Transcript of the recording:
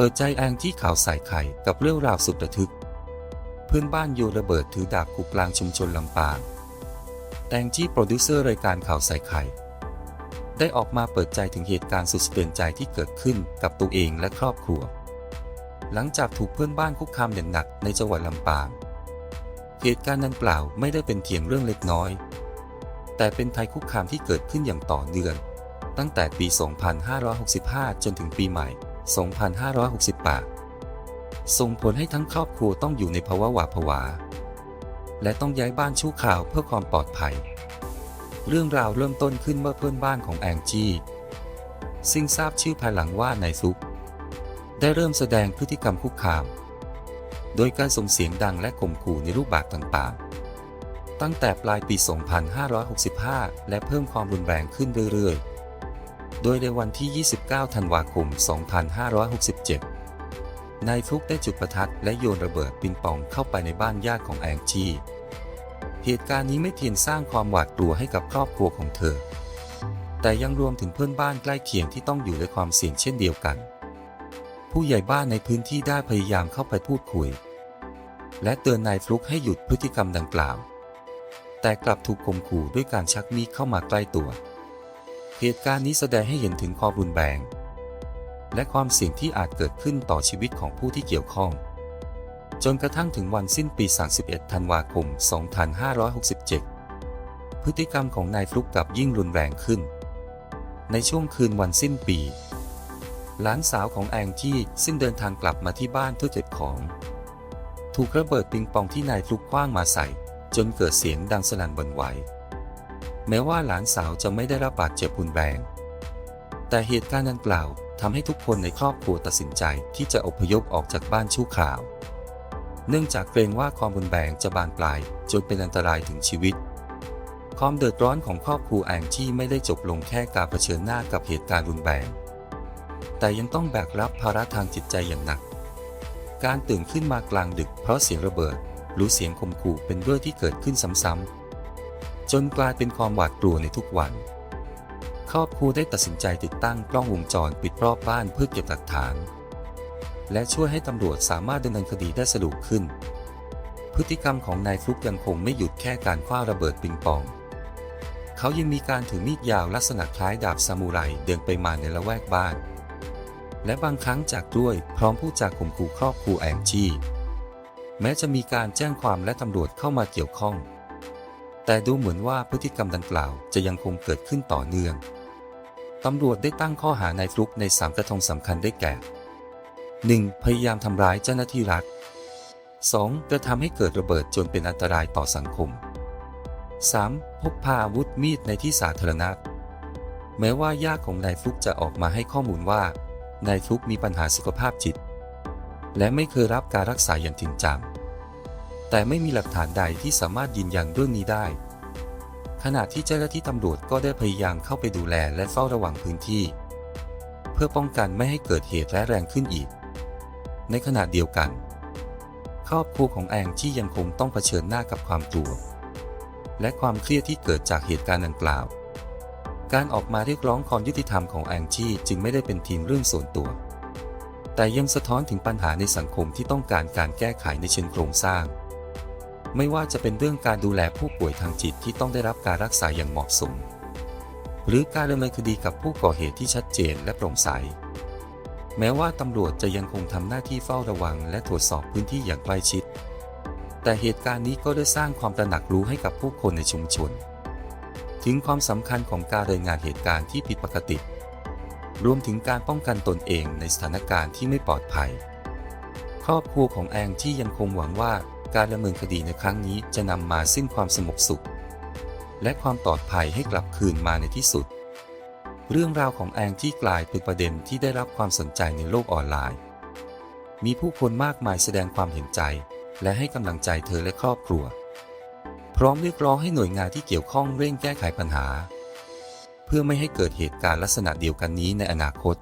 เปิดใจแองจี้ข่าวใส่ไข่กับเรื่องราวสุดระทึก เพื่อนบ้านโยนระเบิดถือดาบกูกลางชุมชนลำปาง แองจี้โปรดิวเซอร์รายการข่าวใส่ไข่ ได้ออกมาเปิดใจถึงเหตุการณ์สุดสะเทือนใจที่เกิดขึ้นกับตัวเองและครอบครัว หลังจากถูกเพื่อนบ้านคุกคามอย่างหนักในจังหวัดลำปาง เหตุการณ์ดังกล่าไม่ได้เป็นเพียงเรื่องเล็กน้อย แต่เป็นภัยคุกคามที่เกิดขึ้นอย่างต่อเนื่องตั้งแต่ปี 2565 จนถึงปีใหม่ 2568 ส่งผลให้ทั้งครอบครัวต้องอยู่ในภาวะหวาดผวา และต้องย้ายบ้านชั่วคราวเพื่อความปลอดภัย เรื่องราวเริ่มต้นขึ้นเมื่อเพื่อนบ้านของแองจี้ ซึ่งทราบชื่อภายหลังว่านายซุกได้เริ่มแสดงพฤติกรรมคุกคาม โดยการส่งเสียงดังและข่มขู่ในรูปแบบต่างๆ ตั้งแต่ปลายปี 2565 และเพิ่มความรุนแรงขึ้นเรื่อยๆ โดยในวันที่ 29 ธันวาคม 2567 นายฟลุกได้จุดประทัดและโยนระเบิดปิงปองเข้าไปในบ้านญาติของแองจีเหตุการณ์นี้ไม่เพียงสร้างความหวาดกลัวให้กับครอบครัวของเธอ แต่ยังรวมถึงเพื่อนบ้านใกล้เคียงที่ต้องอยู่ในความเสี่ยงเช่นเดียวกัน ผู้ใหญ่บ้านในพื้นที่ได้พยายามเข้าไปพูดคุย และเตือนนายฟลุกให้หยุดพฤติกรรมดังกล่าว แต่กลับถูกข่มขู่ด้วยการชักมีดเข้ามาใกล้ตัว เหตุการณ์นี้แสดงให้เห็นถึงความรุนแรง และความเสี่ยงที่อาจเกิดขึ้นต่อชีวิตของผู้ที่เกี่ยวข้อง จนกระทั่งถึงวันสิ้นปี 31 ธันวาคม 2567 พฤติกรรมของนายฟลุกกลับยิ่งรุนแรงขึ้น ในช่วงคืนวันสิ้นปี หลานสาวของแองจี้ซึ่งเดินทางกลับมาที่บ้านเพื่อเก็บของ ถูกระเบิดปิงปองที่นายฟลุกคว้างมาใส่ จนเกิดเสียงดังสนั่นหวั่นไหว แม้ว่าหลานสาวจะไม่ได้รับบาดเจ็บรุนแรง แต่เหตุการณ์ดังกล่าวทำให้ทุกคนในครอบครัวตัดสินใจที่จะอพยพออกจากบ้านชั่วคราว เนื่องจากเกรงว่าความรุนแรงจะบานปลายจนเป็นอันตรายถึงชีวิต ความเดือดร้อนของครอบครัวแองจี้ไม่ได้จบลงแค่การเผชิญหน้ากับเหตุการณ์รุนแรง แต่ยังต้องแบกรับภาระทางจิตใจอย่างหนัก การตื่นขึ้นมากลางดึกเพราะเสียงระเบิด หรือเสียงข่มขู่เป็นเรื่องที่เกิดขึ้นซ้ำๆ จนกลายเป็นความหวาดกลัวในทุกวัน ครอบครัวได้ตัดสินใจติดตั้งกล้องวงจรปิดรอบบ้านเพื่อเก็บหลักฐาน และช่วยให้ตำรวจสามารถดำเนินคดีได้สะดวกขึ้น พฤติกรรมของนายฟลุกยังคงไม่หยุดแค่การคว้าระเบิดปิงปอง เขายังมีการถือมีดยาวลักษณะคล้ายดาบซามูไรเดินไปมาในละแวกบ้าน และบางครั้งจากด้วยพร้อมพูดจาข่มขู่ครอบครัวแองจี้แม้จะมีการแจ้งความและตำรวจเข้ามาเกี่ยวข้อง แต่ดูเหมือนว่าพฤติกรรมดังกล่าวจะยังคงเกิดขึ้นต่อเนื่อง ตำรวจได้ตั้งข้อหานายฟลุกในสามกระทงสำคัญได้แก่ 1. พยายามทำร้ายเจ้าหน้าที่รัฐ 2. กระทำให้เกิดระเบิดจนเป็นอันตรายต่อสังคม 3. พกพาอาวุธมีดในที่สาธารณะ แม้ว่าญาติของนายฟลุกจะออกมาให้ข้อมูลว่านายฟลุกมีปัญหาสุขภาพจิต และไม่เคยรับการรักษาอย่างจริงจัง แต่ไม่มีหลักฐานใดที่สามารถยืนยันเรื่องนี้ได้ ขณะที่เจ้าหน้าที่ตำรวจก็ได้พยายามเข้าไปดูแลและเฝ้าระวังพื้นที่ เพื่อป้องกันไม่ให้เกิดเหตุร้ายแรงขึ้นอีก ในขณะเดียวกัน ครอบครัวของแองที่ยังคงต้องเผชิญหน้ากับความกลัว และความเครียดที่เกิดจากเหตุการณ์ดังกล่าว การออกมาเรียกร้องความยุติธรรมของแองจี้จึงไม่ได้เป็นเพียงเรื่องส่วนตัว แต่ยังสะท้อนถึงปัญหาในสังคมที่ต้องการการแก้ไขในเชิงโครงสร้าง ไม่ว่าจะเป็นเรื่องการดูแลผู้ป่วยทางจิตที่ต้องได้รับการรักษาอย่างเหมาะสม หรือการดำเนินคดีกับผู้ก่อเหตุที่ชัดเจนและโปร่งใส แม้ว่าตำรวจจะยังคงทำหน้าที่เฝ้าระวัง และตรวจสอบพื้นที่อย่างใกล้ชิด แต่เหตุการณ์นี้ก็ได้สร้างความตระหนักรู้ให้กับผู้คนในชุมชน ถึงความสำคัญของการรายงานเหตุการณ์ที่ผิดปกติ รวมถึงการป้องกันตนเองในสถานการณ์ที่ไม่ปลอดภัย ครอบครัวของแองที่ยังคงหวังว่า การดำเนินคดีในครั้งนี้จะนำมาซึ่งความสงบสุข และความปลอดภัยให้กลับคืนมาในที่สุด เรื่องราวของแองที่กลายเป็นประเด็นที่ได้รับความสนใจในโลกออนไลน์ มีผู้คนมากมายแสดงความเห็นใจ และให้กำลังใจเธอและครอบครัว พร้อมเรียกร้องให้หน่วยงานที่เกี่ยวข้องเร่งแก้ไขปัญหา เพื่อไม่ให้เกิดเหตุการณ์ลักษณะเดียวกันนี้ในอนาคต